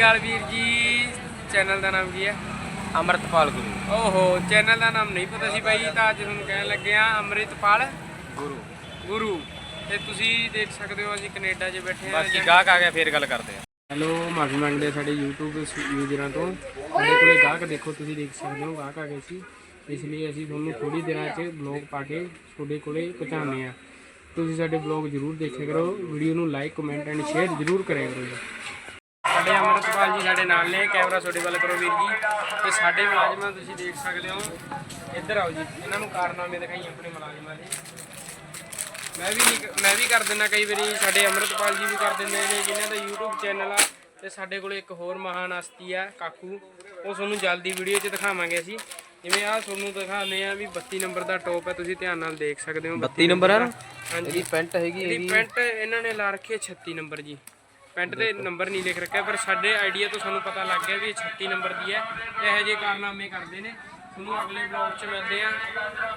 ਅਕਾਲ ਵੀਰ ਜੀ ਚੈਨਲ ਦਾ ਨਾਮ ਕੀ ਹੈ? ਅਮਰਤਪਾਲ ਗੁਰੂ। ਓਹੋ ਚੈਨਲ ਦਾ ਨਾਮ ਨਹੀਂ ਪਤਾ ਸੀ ਬਾਈ ਤਾਂ ਅੱਜ ਤੁਹਾਨੂੰ ਕਹਿਣ ਲੱਗੇ ਆ ਅੰਮ੍ਰਿਤਪਾਲ ਗੁਰੂ। ਗੁਰੂ। ਤੇ ਤੁਸੀਂ ਦੇਖ ਸਕਦੇ ਹੋ ਅਸੀਂ ਕੈਨੇਡਾ 'ਚ ਬੈਠੇ ਆ ਬਾਕੀ ਗਾਹਕ ਆ ਗਿਆ ਫੇਰ ਗੱਲ ਕਰਦੇ ਆ ਹੈਲੋ ਮਾਫੀ ਮੰਗਦੇ ਆ ਸਾਡੇ YouTube ਯੂਜ਼ਰਾਂ ਤੋਂ। ਸਾਡੇ ਕੋਲੇ ਗਾਹਕ ਦੇਖੋ ਤੁਸੀਂ ਦੇਖ ਸਕਦੇ ਹੋ ਗਾਹਕ ਆ ਗਏ ਸੀ। ਇਸ ਲਈ ਅਸੀਂ ਤੁਹਾਨੂੰ ਥੋੜੀ ਦਿਨਾਂ 'ਚ ਬਲੌਗ ਪਾ ਕੇ ਤੁਹਾਡੇ ਕੋਲੇ ਪਹੁੰਚਾਉਂਦੇ ਆ ਤੁਸੀਂ ਸਾਡੇ ਬਲੌਗ ਜਰੂਰ ਦੇਖਿਆ ਕਰੋ ਵੀਡੀਓ ਨੂੰ ਲਾਈਕ ਕਮੈਂਟ ਐਂਡ ਸ਼ੇਅਰ ਜਰੂਰ ਕਰਿਆ ਕਰੋ ਜੀ। ਸਾਡੇ ਅਮਰਤਪਾਲ ਜੀ ਸਾਡੇ ਨਾਲ ਨੇ ਕੈਮਰਾ ਤੁਹਾਡੇ ਵੱਲ ਕਰੋ ਵੀਰ ਜੀ। ਤੇ ਸਾਡੇ ਮੁਲਾਜ਼ਮਾਂ ਤੁਸੀਂ ਦੇਖ ਸਕਦੇ ਹੋ। ਇੱਧਰ ਆਓ ਜੀ ਇਹਨਾਂ ਨੂੰ ਕਾਰਨਾਮੇ ਦਿਖਾਈ ਆਪਣੇ ਮੁਲਾਜ਼ਮਾਂ ਦੇ। ਮੈਂ ਵੀ ਨਹੀਂ- ਮੈਂ ਵੀ ਕਰ ਦਿੰਦਾ ਕਈ ਵਾਰੀ ਸਾਡੇ ਅਮਰਤਪਾਲ ਜੀ ਵੀ ਕਰ ਦਿੰਦੇ ਨੇ ਜਿਨ੍ਹਾਂ ਦਾ YouTube ਚੈਨਲ ਆ ਤੇ ਸਾਡੇ ਕੋਲ ਇੱਕ ਹੋਰ ਮਹਾਨ ਹਸਤੀ ਆ ਕਾਕੂ। ਉਹ ਤੁਹਾਨੂੰ ਜਲਦੀ ਵੀਡੀਓ 'ਚ ਦਿਖਾਵਾਂਗੇ ਅਸੀਂ। ਜਿਵੇਂ ਆ ਤੁਹਾਨੂੰ ਦਿਖਾਉਂਦੇ ਆ ਵੀ 32 ਨੰਬਰ ਦਾ ਟੌਪ ਹੈ ਤੁਸੀਂ ਧਿਆਨ ਨਾਲ ਦੇਖ ਸਕਦੇ ਹੋ। 32 ਨੰਬਰ ਆ। ਹਾਂਜੀ। ਇਹਦੀ ਪੈਂਟ ਹੈਗੀ ਇਹਦੀ ਪੈਂਟ ਇਹਨਾਂ ਨੇ ਲਾ ਰੱਖੀ ਹੈ 36 ਨੰਬਰ ਜੀ। ਪੈਂਟ ਦੇ ਨੰਬਰ ਨਹੀਂ ਲਿਖ ਰੱਖਿਆ, ਪਰ ਸਾਡੇ ਆਈਡੀਆ ਤੋਂ ਸਾਨੂੰ ਪਤਾ ਲੱਗ ਗਿਆ ਵੀ ਇਹ 36 ਨੰਬਰ ਦੀ ਹੈ। ਇਹੋ ਜਿਹੇ ਕਾਰਨਾਮੇ ਕਰਦੇ ਨੇ। ਤੁਹਾਨੂੰ ਅਗਲੇ ਬਲੌਗ 'ਚ ਮਿਲਦੇ ਆ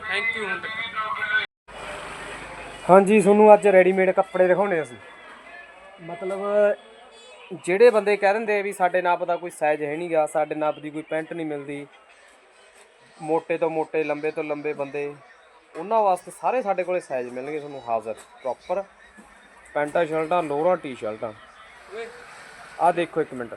ਥੈਂਕ ਯੂ ਹੁਣ ਤੱਕ। ਹਾਂਜੀ, ਤੁਹਾਨੂੰ ਅੱਜ ਰੈਡੀਮੇਡ ਕੱਪੜੇ ਦਿਖਾਉਣੇ ਅਸੀਂ। ਮਤਲਬ, ਜਿਹੜੇ ਬੰਦੇ ਕਹਿ ਦਿੰਦੇ ਵੀ ਸਾਡੇ ਨਾਪ ਦਾ ਕੋਈ ਸਾਈਜ਼ ਹੈ ਨਹੀਂਗਾ, ਸਾਡੇ ਨਾਪ ਦੀ ਕੋਈ ਪੈਂਟ ਨਹੀਂ ਮਿਲਦੀ, ਮੋਟੇ ਤੋਂ ਮੋਟੇ, ਲੰਬੇ ਤੋਂ ਲੰਬੇ ਬੰਦੇ, ਉਹਨਾਂ ਵਾਸਤੇ ਸਾਰੇ ਸਾਡੇ ਕੋਲੇ ਸਾਈਜ਼ ਮਿਲਣਗੇ ਤੁਹਾਨੂੰ ਹਾਜ਼ਰ ਪ੍ਰੋਪਰ ਪੈਂਟਾਂ, ਸ਼ਰਟਾਂ, ਲੋਰਾਂ ਟੀ-ਸ਼ਰਟਾਂ ਆਹ ਦੇਖੋ ਇੱਕ ਮਿੰਟ।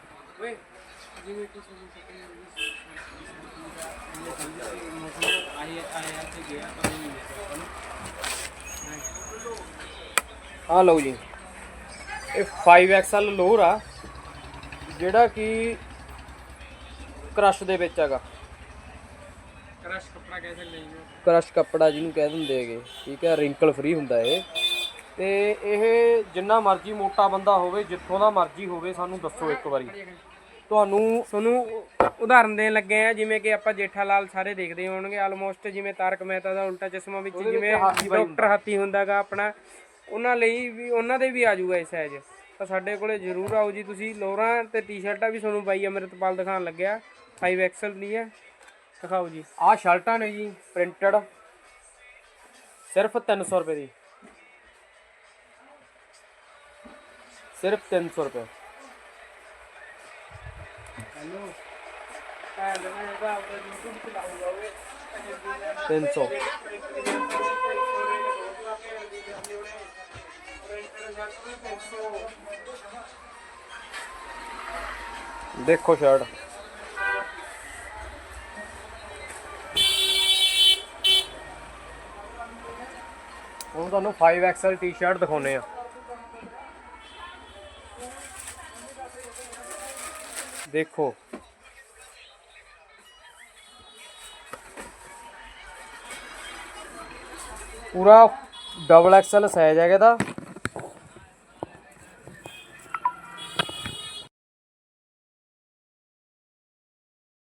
ਆਹ ਲਓ ਜੀ। ਇਹ 5XL ਲੋਅਰ ਆ ਜਿਹੜਾ ਕਿ ਕ੍ਰਸ਼ ਦੇ ਵਿੱਚ ਹੈਗਾ। ਕਰਸ਼ ਕੱਪੜਾ ਕਹਿ ਸਕਦੇ ਜੀ ਕ੍ਰਸ਼ ਕੱਪੜਾ ਜਿਹਨੂੰ ਕਹਿ ਦਿੰਦੇ ਹੈਗੇ। ਠੀਕ ਹੈ ਰਿੰਕਲ ਫ੍ਰੀ ਹੁੰਦਾ ਇਹ। ਤੇ ਇਹ ਜਿੰਨਾ ਮਰਜ਼ੀ ਮੋਟਾ ਬੰਦਾ ਹੋਵੇ ਜਿੱਥੋਂ ਦਾ ਮਰਜ਼ੀ ਹੋਵੇ ਸਾਨੂੰ ਦੱਸੋ ਇੱਕ ਵਾਰੀ। ਤੁਹਾਨੂੰ ਤੁਹਾਨੂੰ ਉਦਾਹਰਨ ਦੇਣ ਲੱਗੇ ਆ ਜਿਵੇਂ ਕਿ ਆਪਾਂ ਜੇਠਾ ਲਾਲ ਸਾਰੇ ਦੇਖਦੇ ਹੋਣਗੇ ਆਲਮੋਸਟ ਜਿਵੇਂ ਤਾਰਕ ਮਹਿਤਾ ਦਾ ਉਲਟਾ ਚਸ਼ਮਾ ਵਿੱਚ ਜਿਵੇਂ ਡਾਕਟਰ ਹਾਥੀ ਹੁੰਦਾਗਾ ਆਪਣਾ ਉਹਨਾਂ ਲਈ ਵੀ ਉਹਨਾਂ ਦੇ ਵੀ ਆ ਜਾਊਗਾ ਇਹ ਸਾਈਜ਼ ਤਾਂ ਸਾਡੇ ਕੋਲੇ ਜ਼ਰੂਰ ਆਓ ਜੀ ਤੁਸੀਂ ਲੋਰਾਂ ਤੇ ਟੀ-ਸ਼ਰਟਾਂ ਵੀ ਤੁਹਾਨੂੰ ਬਾਈ ਅਮਰਿਤਪਾਲ ਦਿਖਾਉਣ ਲੱਗਿਆ 5XL ਦੀ ਹੈ। ਦਿਖਾਓ ਜੀ। ਆਹ ਸ਼ਰਟਾਂ ਨੇ ਜੀ ਪ੍ਰਿੰਟਡ ਸਿਰਫ 300 ਰੁਪਏ ਦੀ। ਸਿਰਫ 300 ਰੁਪਏ। ਹੈਲੋ 300 ਦੇਖੋ ਸ਼ਰਟ। ਹੁਣ ਤੁਹਾਨੂੰ 5XL ਟੀ-ਸ਼ਰਟ ਦਿਖਾਉਨੇ ਆ ਦੇਖੋ। ਪੂਰਾ ਡਬਲ ਐਕਸਲ ਸਾਈਜ਼ ਹੈਗਾ ਇਹਦਾ।